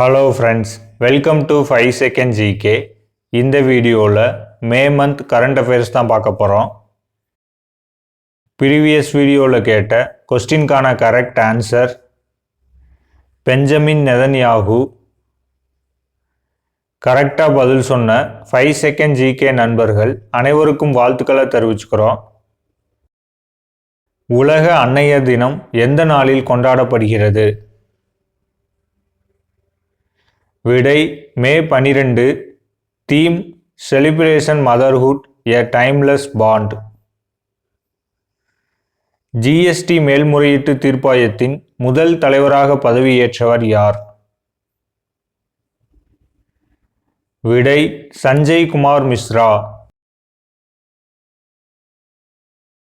Hello friends welcome to five second GK இந்த வீடியோவில் May month current affairs தான் பார்க்க போகிறோம் ப்ரீவியஸ் வீடியோவில் கேட்ட கொஸ்டின்கான கரெக்ட் ஆன்சர் பெஞ்சமின் நெதன்யாகு. கரெக்டாக பதில் சொன்ன ஃபைவ் செகண்ட் ஜிகே நண்பர்கள் அனைவருக்கும் வாழ்த்துக்களை தெரிவிச்சுக்கிறோம். உலக அன்னையர் தினம் எந்த நாளில் கொண்டாடப்படுகிறது? விடை மே பனிரெண்டு theme celebration motherhood a timeless bond GST மேல்முறையீட்டு தீர்ப்பாயத்தின் முதல் தலைவராக பதவியேற்றவர் யார்? விடை சஞ்சய் குமார் மிஸ்ரா.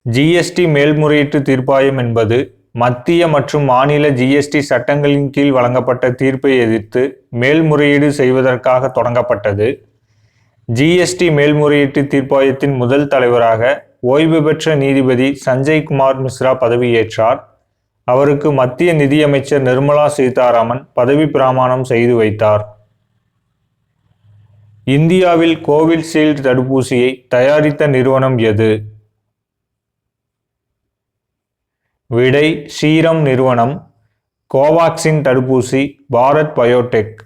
ஜிஎஸ்டி மேல்முறையீட்டு தீர்ப்பாயம் என்பது மத்திய மற்றும் மாநில ஜிஎஸ்டி சட்டங்களின் கீழ் வழங்கப்பட்ட தீர்ப்பை எதிர்த்து மேல்முறையீடு செய்வதற்காக தொடங்கப்பட்டது. ஜிஎஸ்டி மேல்முறையீட்டு தீர்ப்பாயத்தின் முதல் தலைவராக ஓய்வு பெற்ற நீதிபதி சஞ்சய் குமார் மிஸ்ரா பதவியேற்றார். அவருக்கு மத்திய நிதியமைச்சர் நிர்மலா சீதாராமன் பதவி பிரமாணம் செய்து வைத்தார். இந்தியாவில் கோவிஷீல்டு தடுப்பூசியை தயாரித்த நிறுவனம் எது? விடை சீரம் நிறுவனம் கோவாக்சின் தடுப்பூசி பாரத் பயோடெக்.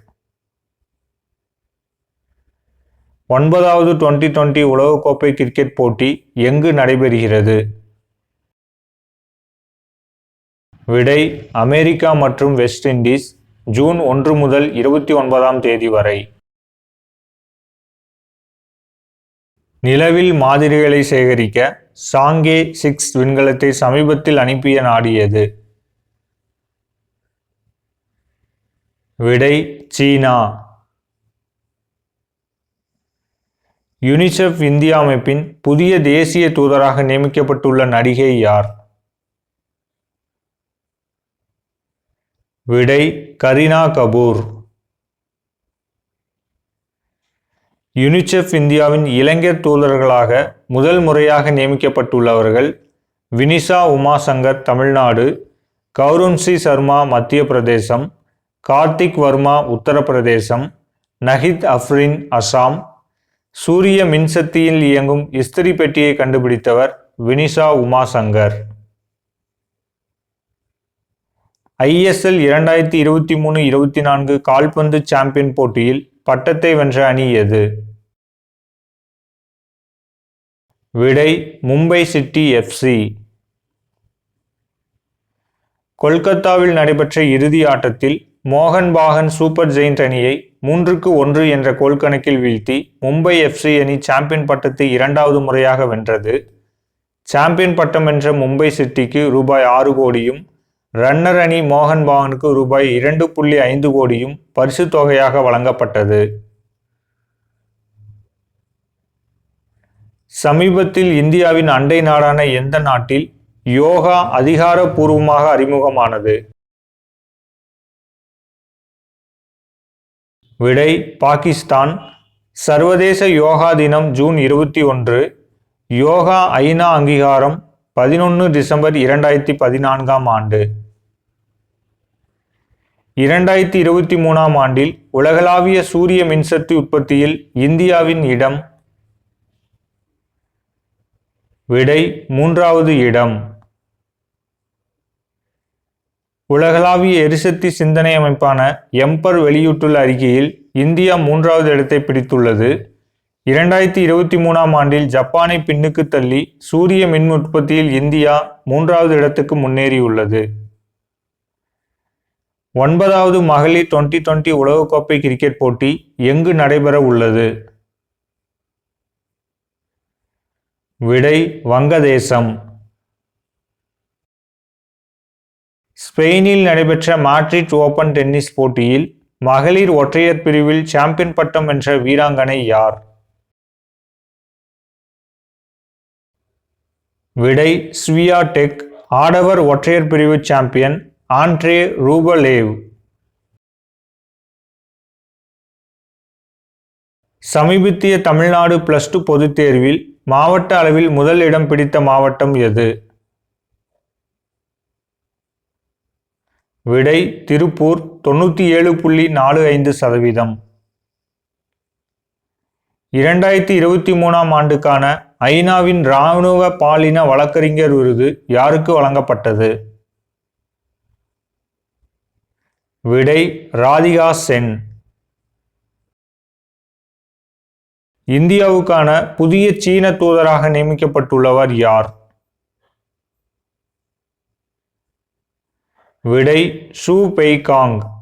ஒன்பதாவது டுவெண்ட்டி டுவெண்டி உலகக்கோப்பை கிரிக்கெட் போட்டி எங்கு நடைபெறுகிறது? விடை அமெரிக்கா மற்றும் வெஸ்ட் இண்டீஸ் ஜூன் ஒன்று முதல் இருபத்தி ஒன்பதாம் தேதி வரை. நிலவில் மாதிரிகளை சேகரிக்க சாங்கே சிக்ஸ் விண்கலத்தை சமீபத்தில் அனுப்பிய நாடியது விடை சீனா. யுனிசெஃப் இந்தியா அமைப்பின் புதிய தேசிய தூதராக நியமிக்கப்பட்டுள்ள நடிகை யார்? விடை கரீனா கபூர். யுனிசெஃப் இந்தியாவின் இளைஞர் தூதர்களாக முதல் முறையாக நியமிக்கப்பட்டுள்ளவர்கள் வினிஷா உமாசங்கர் தமிழ்நாடு கௌரன்சி சர்மா மத்திய பிரதேசம் கார்த்திக் வர்மா உத்தரப்பிரதேசம் நஹித் அஃப்ரின் அசாம் சூரிய மின்சக்தியில் இயங்கும் இஸ்திரி பெட்டியை கண்டுபிடித்தவர் வினிஷா உமாசங்கர். ஐஎஸ்எல் இரண்டாயிரத்தி இருபத்தி மூணு இருபத்தி நான்கு கால்பந்து சாம்பியன் போட்டியில் பட்டத்தை வென்ற அணி எது? விடை மும்பை சிட்டி எஃப்சி கொல்கத்தாவில் நடைபெற்ற இறுதி ஆட்டத்தில் மோகன் பாகன் சூப்பர் ஜெயின்ட் அணியை மூன்றுக்கு ஒன்று என்ற கோல் கணக்கில் வீழ்த்தி மும்பை எஃப்சி அணி சாம்பியன் பட்டத்தை இரண்டாவது முறையாக வென்றது. சாம்பியன் பட்டம் வென்ற மும்பை சிட்டிக்கு ரூபாய் ஆறு கோடியும் ரன்னர் அணி மோகன் பாகனுக்கு ரூபாய் இரண்டு புள்ளி ஐந்து கோடியும் பரிசு தொகையாக வழங்கப்பட்டது. சமீபத்தில் இந்தியாவின் அண்டை நாடான எந்த நாட்டில் யோகா அதிகாரப்பூர்வமாக அறிமுகமானது? விடை பாகிஸ்தான். சர்வதேச யோகா தினம் ஜூன் இருபத்தி ஒன்று. யோகா ஐநா அங்கீகாரம் பதினொன்று டிசம்பர் இரண்டாயிரத்தி பதினான்காம் ஆண்டு. இரண்டாயிரத்தி இருபத்தி மூணாம் ஆண்டில் உலகளாவிய சூரிய மின்சக்தி உற்பத்தியில் இந்தியாவின் இடம் விடை மூன்றாவது இடம். உலகளாவிய எரிசக்தி சிந்தனை அமைப்பான எம்பர் வெளியிட்டுள்ள அறிக்கையில் இந்தியா மூன்றாவது இடத்தை பிடித்துள்ளது. இரண்டாயிரத்தி இருபத்தி மூணாம் ஆண்டில் ஜப்பானை பின்னுக்கு தள்ளி சூரிய மின் உற்பத்தியில் இந்தியா மூன்றாவது இடத்துக்கு முன்னேறியுள்ளது. ஒன்பதாவது மகளிர் டுவெண்ட்டி டுவெண்ட்டி உலகக்கோப்பை கிரிக்கெட் போட்டி எங்கு நடைபெற உள்ளது? விடை வங்கதேசம். ஸ்பெயினில் நடைபெற்ற மாட்ரிட் ஓபன் டென்னிஸ் போட்டியில் மகளிர் ஒற்றையர் பிரிவில் சாம்பியன் பட்டம் வென்ற வீராங்கனை யார்? விடை ஸ்வியா டெக் ஆடவர் ஒற்றையர் பிரிவு சாம்பியன் ஆண்ட்ரே ரூபலேவ். சமீபத்திய தமிழ்நாடு பிளஸ் டூ பொதுத் தேர்வில் மாவட்ட அளவில் முதல் இடம் பிடித்த மாவட்டம் எது? விடை திருப்பூர் தொண்ணூற்றி ஏழு புள்ளி நாலு ஐந்து சதவீதம். இரண்டாயிரத்தி இருபத்தி மூணாம் ஆண்டுக்கான ஐநாவின் இராணுவ பாலின வழக்கறிஞர் விருது யாருக்கு வழங்கப்பட்டது? விடை ராதிகா சென். இந்தியாவுக்கான புதிய சீன தூதராக நியமிக்கப்பட்டுள்ளவர் யார்? விடை ஷூ பெய்காங்.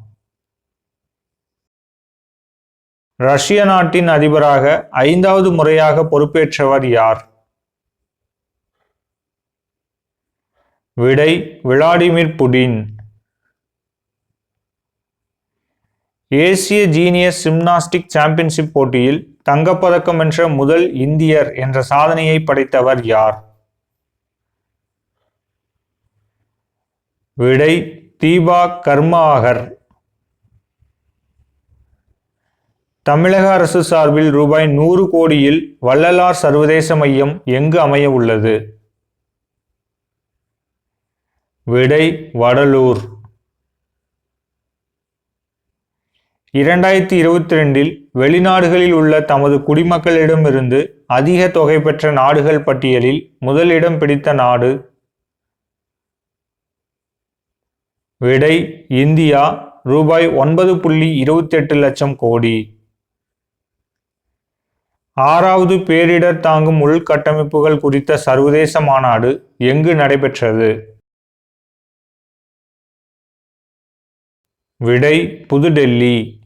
ரஷ்ய நாட்டின் அதிபராக ஐந்தாவது முறையாக பொறுப்பேற்றவர் யார்? விடை Vladimir Putin. Asia junior gymnastic championship போட்டியில் தங்கப்பதக்கம் வென்ற முதல் இந்தியர் என்ற சாதனையை படைத்தவர் யார்? விடை தீபா கர்மாகர். தமிழக அரசு சார்பில் ரூபாய் நூறு கோடியில் வள்ளலார் சர்வதேச மையம் எங்கு அமைய உள்ளது? விடை வடலூர். இரண்டாயிரத்தி இருபத்தி ரெண்டில் வெளிநாடுகளில் உள்ள தமது குடிமக்களிடமிருந்து அதிக தொகை பெற்ற நாடுகள் பட்டியலில் முதலிடம் பிடித்த நாடு விடை இந்தியா. ரூபாய் ஒன்பது புள்ளி இருபத்தி எட்டு லட்சம் கோடி. ஆறாவது பேரிடர் தாங்கும் உள்கட்டமைப்புகள் குறித்த சர்வதேச மாநாடு எங்கு நடைபெற்றது? விடை புதுடெல்லி.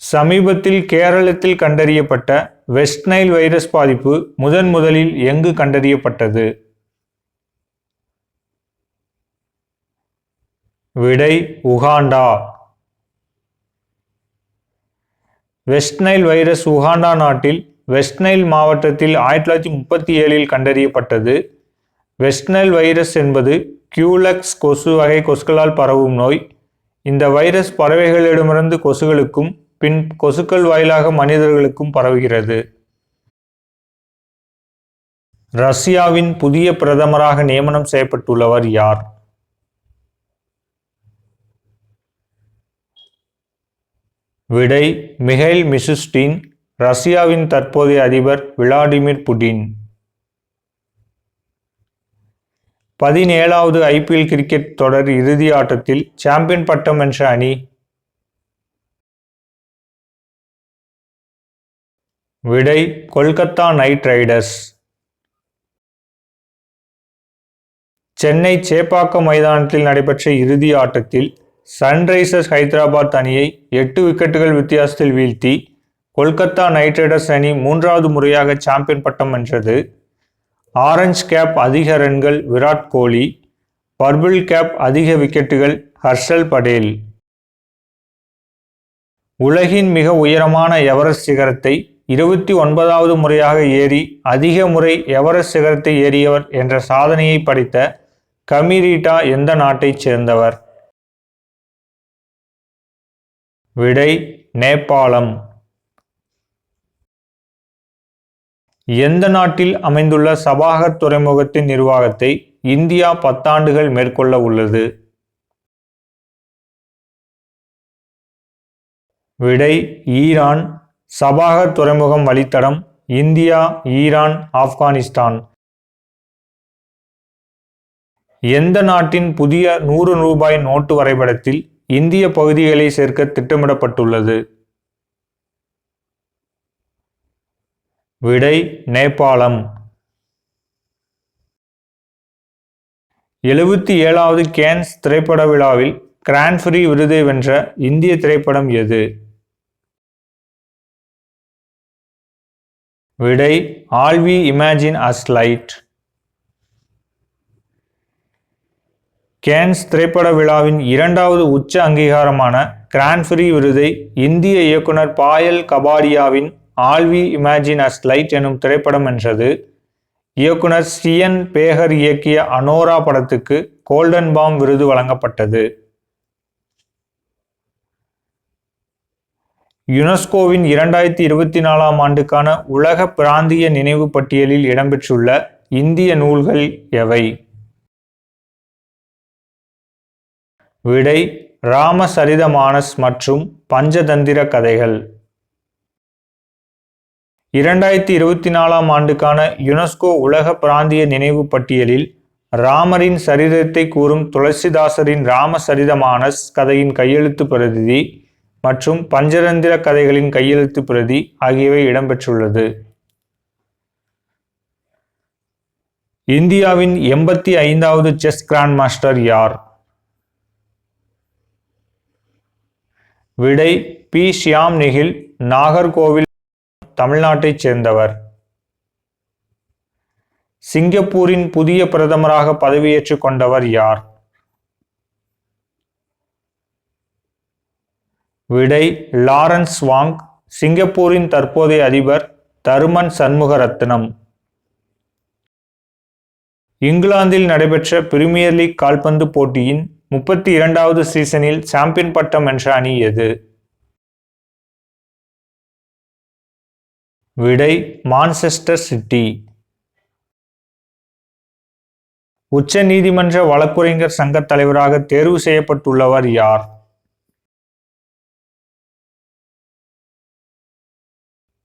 சமீபத்தில் கேரளத்தில் கண்டறியப்பட்ட வெஸ்ட் நைல் வைரஸ் பாதிப்பு முதன் முதலில் எங்கு கண்டறியப்பட்டது? விடை Uganda. West Nile virus Uganda நாட்டில் வெஸ்ட் நைல் மாவட்டத்தில் ஆயிரத்தி தொள்ளாயிரத்தி முப்பத்தி ஏழில் கண்டறியப்பட்டது. வெஸ்ட் நைல் வைரஸ் என்பது கியூலக்ஸ் கொசு வகை கொசுக்களால் பரவும் நோய். இந்த வைரஸ் பறவைகளிடமிருந்து கொசுகளுக்கும் பின் கொசுக்கள் வாயிலாக மனிதர்களுக்கும் பரவுகிறது. ரஷ்யாவின் புதிய பிரதமராக நியமனம் செய்யப்பட்டுள்ளவர் யார்? விடை மிகைல் மிசுஸ்டின் ரஷ்யாவின் தற்போதைய அதிபர் விளாடிமிர் புடின். பதினேழாவது ஐபிஎல் கிரிக்கெட் தொடர் இறுதி ஆட்டத்தில் சாம்பியன் பட்டம் வென்ற அணி விடை கொல்கத்தா நைட் ரைடர்ஸ். சென்னை சேப்பாக்கம் மைதானத்தில் நடைபெற்ற இறுதி ஆட்டத்தில் சன்ரைசர்ஸ் ஹைதராபாத் அணியை எட்டு விக்கெட்டுகள் வித்தியாசத்தில் வீழ்த்தி கொல்கத்தா நைட் ரைடர்ஸ் அணி மூன்றாவது முறையாக சாம்பியன் பட்டம் வென்றது. ஆரஞ்ச் கேப் அதிக ரன்கள் விராட் கோலி பர்பிள் கேப் அதிக விக்கெட்டுகள் ஹர்ஷல் படேல். உலகின் மிக உயரமான எவரெஸ்ட் சிகரத்தை இருபத்தி ஒன்பதாவது முறையாக ஏறி அதிக முறை எவரெஸ்ட் சிகரத்தை ஏறியவர் என்ற சாதனையை படைத்த கமிரீட்டா எந்த நாட்டைச் சேர்ந்தவர்? விடை நேபாளம். எந்த நாட்டில் அமைந்துள்ள சபாகர் துறைமுகத்தின் நிர்வாகத்தை இந்தியா பத்தாண்டுகள் மேற்கொள்ள உள்ளது? விடை ஈரான். சபாகர் துறைமுகம் வழித்தடம் இந்தியா ஈரான் ஆப்கானிஸ்தான். எந்த நாட்டின் புதிய நூறு ரூபாய் நோட்டு வரைபடத்தில் இந்திய பகுதிகளை சேர்க்க திட்டமிடப்பட்டுள்ளது? விடை நேபாளம். எழுபத்தி ஏழாவது கேன்ஸ் திரைப்பட விழாவில் கிராண்ட்ஃப்ரீ விருதை வென்ற இந்திய திரைப்படம் எது? விடை all we imagine as light Cannes திரைப்பட விழாவின் இரண்டாவது உச்ச அங்கீகாரமான கிரான்ஃபிரி விருதை இந்திய இயக்குனர் Payal கபாடியாவின் all we imagine as light எனும் திரைப்படம் வென்றது. இயக்குனர் சியன் பேகர் இயக்கிய அனோரா படத்துக்கு கோல்டன் பாம் விருது வழங்கப்பட்டது. யுனெஸ்கோவின் இரண்டாயிரத்தி இருபத்தி நாலாம் ஆண்டுக்கான உலக பிராந்திய நினைவு பட்டியலில் இடம்பெற்றுள்ள இந்திய நூல்கள் எவை? விடை ராமசரிதமானஸ் மற்றும் பஞ்சதந்திர கதைகள். இரண்டாயிரத்தி இருபத்தி நாலாம் ஆண்டுக்கான யுனெஸ்கோ உலக பிராந்திய நினைவு பட்டியலில் ராமரின் சரிதத்தை கூறும் துளசிதாசரின் ராமசரிதமானஸ் கதையின் கையெழுத்து பிரதிதி மற்றும் பஞ்சதந்திர கதைகளின் கையெழுத்து பிரதி ஆகியவை இடம்பெற்றுள்ளது. இந்தியாவின் எண்பத்தி ஐந்தாவது செஸ் கிராண்ட் மாஸ்டர் யார்? விடை பி. ஷியாம் நிகில் நாகர்கோவில் தமிழ்நாட்டைச் சேர்ந்தவர். சிங்கப்பூரின் புதிய பிரதமராக பதவியேற்றுக் கொண்டவர் யார்? விடை லாரன்ஸ் வாங் சிங்கப்பூரின் தற்போதைய அதிபர் தருமன் சண்முகரத்னம். இங்கிலாந்தில் நடைபெற்ற பிரீமியர் லீக் கால்பந்து போட்டியின் முப்பத்தி இரண்டாவது சீசனில் சாம்பியன் பட்டம் வென்ற அணி எது? விடை மான்செஸ்டர் சிட்டி. உச்ச நீதிமன்ற வழக்குரைஞர் சங்கத் தலைவராக தேர்வு செய்யப்பட்டுள்ளவர் யார்?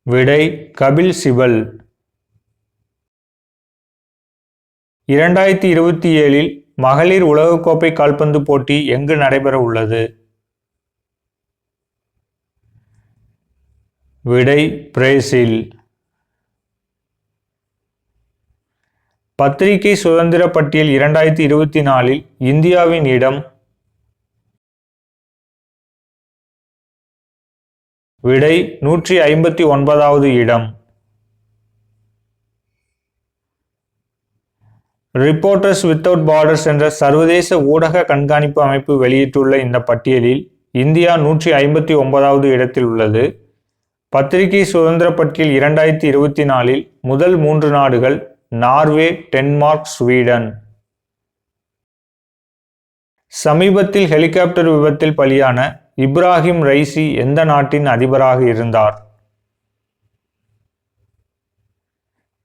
விடை கபில் சிபல் இரண்டாயிரத்தி இருபத்தி ஏழில் மகளிர் உலகக்கோப்பை கால்பந்து போட்டி எங்கு நடைபெற உள்ளது? விடை பிரேசில். பத்திரிகை சுதந்திர பட்டியல் இரண்டாயிரத்தி இருபத்தி நாலில் இந்தியாவின் இடம் விடை நூற்றி ஐம்பத்தி ஒன்பதாவது இடம். ரிப்போர்ட்டர்ஸ் வித்தவுட் பார்டர்ஸ் என்ற சர்வதேச ஊடக கண்காணிப்பு அமைப்பு வெளியிட்டுள்ள இந்த பட்டியலில் இந்தியா நூற்றி ஐம்பத்தி ஒன்பதாவது இடத்தில் உள்ளது. பத்திரிகை சுதந்திர பட்டியல் இரண்டாயிரத்தி இருபத்தி நாலில் முதல் மூன்று நாடுகள் நார்வே டென்மார்க் ஸ்வீடன். சமீபத்தில் ஹெலிகாப்டர் விபத்தில் பலியான இப்ராஹிம் ரைசி எந்த நாட்டின் அதிபராக இருந்தார்?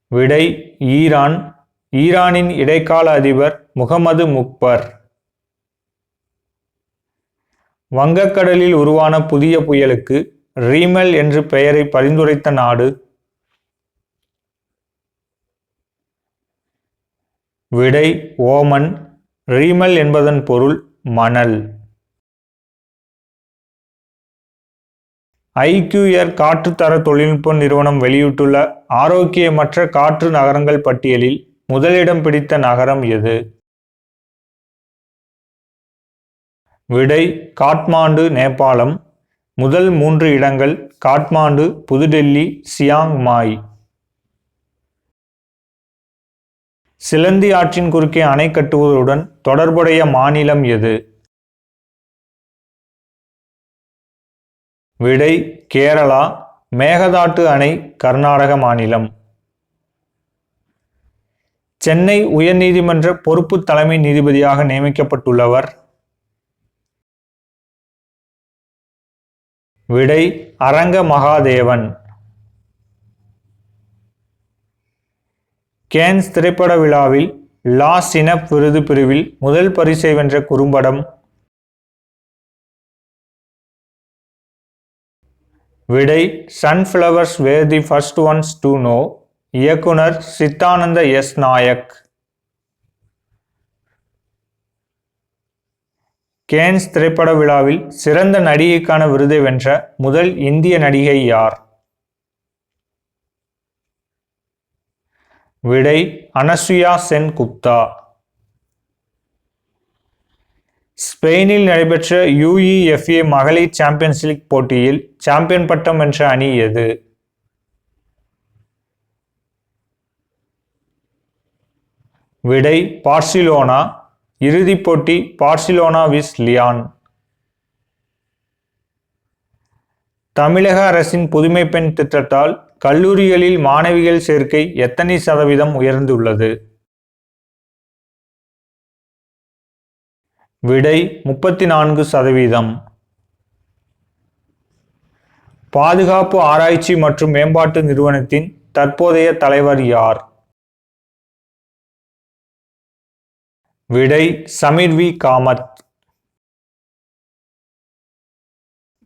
விடை ஈரான். ஈரானின் இடைக்கால அதிபர் முகமது முக்பர். வங்கக்கடலில் உருவான புதிய புயலுக்கு ரீமெல் என்று பெயரை பரிந்துரைத்த நாடு. விடை ஓமன். ரீமல் என்பதன் பொருள் மணல். ஐக்யூஎர் காற்றுத்தர தொழில்நுட்ப நிறுவனம் வெளியிட்டுள்ள ஆரோக்கியமற்ற காற்று நகரங்கள் பட்டியலில் முதலிடம் பிடித்த நகரம் எது? விடை காட்மாண்டு நேபாளம். முதல் மூன்று இடங்கள் காட்மாண்டு புதுடெல்லி சியாங் மாய். சிலந்தி ஆற்றின் குறுக்கே அணை கட்டுவதுடன் தொடர்புடைய மாநிலம் எது? விடை கேரளா மேகதாட்டு அணை கர்நாடக மாநிலம். சென்னை உயர்நீதிமன்ற பொறுப்பு தலைமை நீதிபதியாக நியமிக்கப்பட்டுள்ளவர். விடை அரங்க மகாதேவன். கேன்ஸ் திரைப்பட விழாவில் லா சினப் விருது பிரிவில் முதல் பரிசை வென்ற குறும்படம் விடை sunflowers were the first ones to know. இயக்குனர் சித்தானந்த எஸ் நாயக். கேன்ஸ் திரைப்பட விழாவில் சிறந்த நடிகைக்கான விருதை வென்ற முதல் இந்திய நடிகை யார்? விடை அனசுயா சென் குப்தா ஸ்பெயினில் நடைபெற்ற யுஇஎஃப்ஏ மகளிர் சாம்பியன்ஸ் லீக் போட்டியில் சாம்பியன் பட்டம் வென்ற அணி எது? விடை பார்சிலோனா. இறுதிப் போட்டி பார்சிலோனா விஸ் லியான். தமிழக அரசின் புதுமை பெண் திட்டத்தால் கல்லூரிகளில் மாணவிகள் சேர்க்கை எத்தனை சதவீதம் உயர்ந்துள்ளது? விடை முப்பத்தி நான்கு சதவீதம். பாதுகாப்பு ஆராய்ச்சி மற்றும் மேம்பாட்டு நிறுவனத்தின் தற்போதைய தலைவர் யார்? விடை சமீர் வி. காமத்.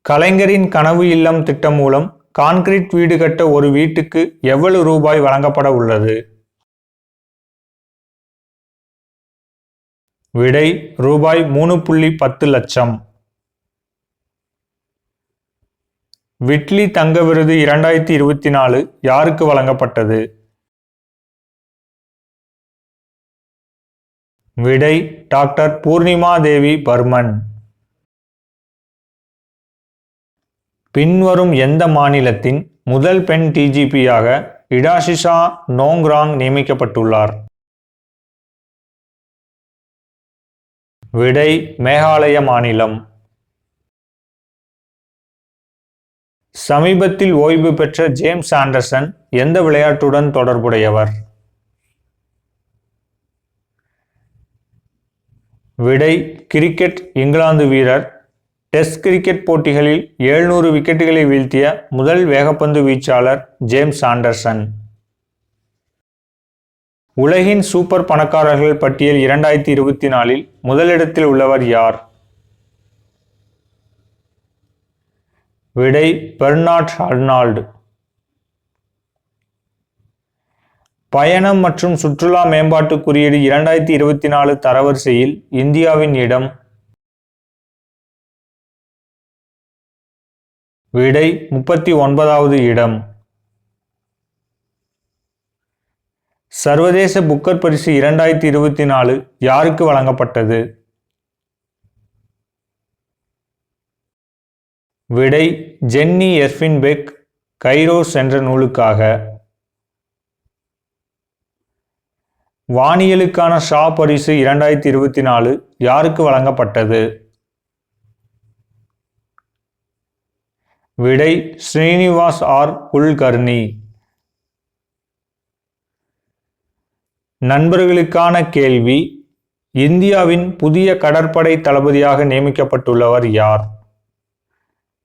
கலைஞரின் கனவு இல்லம் திட்டம் மூலம் கான்கிரீட் வீடு கட்ட ஒரு வீட்டுக்கு எவ்வளவு ரூபாய் வழங்கப்பட உள்ளது? விடை ரூபாய் மூணு புள்ளி பத்து லட்சம். விட்லி தங்க விருது இரண்டாயிரத்தி இருபத்தி நாலு யாருக்கு வழங்கப்பட்டது? விடை டாக்டர் பூர்ணிமா தேவி பர்மன். பின்வரும் எந்த மாநிலத்தின் முதல் பெண் டிஜிபியாக இடாஷிஷா நோங்ராங் நியமிக்கப்பட்டுள்ளார்? விடை மேகாலய மாநிலம். சமீபத்தில் ஓய்வு பெற்ற ஜேம்ஸ் ஆண்டர்சன் எந்த விளையாட்டுடன் தொடர்புடையவர்? விடை கிரிக்கெட் இங்கிலாந்து வீரர். டெஸ்ட் கிரிக்கெட் போட்டிகளில் எழுநூறு விக்கெட்டுகளை வீழ்த்திய முதல் வேகப்பந்து வீச்சாளர் ஜேம்ஸ் ஆண்டர்சன். உலகின் சூப்பர் பணக்காரர்கள் பட்டியல் இரண்டாயிரத்தி இருபத்தி நாலில் முதலிடத்தில் உள்ளவர் யார்? விடை பெர்னாட் அர்னால்டு. பயணம் மற்றும் சுற்றுலா மேம்பாட்டு குறியீடு இரண்டாயிரத்தி இருபத்தி நாலு தரவரிசையில் இந்தியாவின் இடம். விடை முப்பத்தி ஒன்பதாவது இடம். சர்வதேச புக்கர் பரிசு இரண்டாயிரத்தி இருபத்தி நாலு யாருக்கு வழங்கப்பட்டது? விடை ஜென்னி எர்ஃபின்பெக் கைரோஸ் என்ற நூலுக்காக. வானியலுக்கான ஷா பரிசு இரண்டாயிரத்தி இருபத்தி நாலு யாருக்கு வழங்கப்பட்டது? விடை ஸ்ரீனிவாஸ் ஆர் குல்கர்னி நண்பர்களுக்கான கேள்வி இந்தியாவின் புதிய கடற்படை தளபதியாக நியமிக்கப்பட்டுள்ளவர் யார்?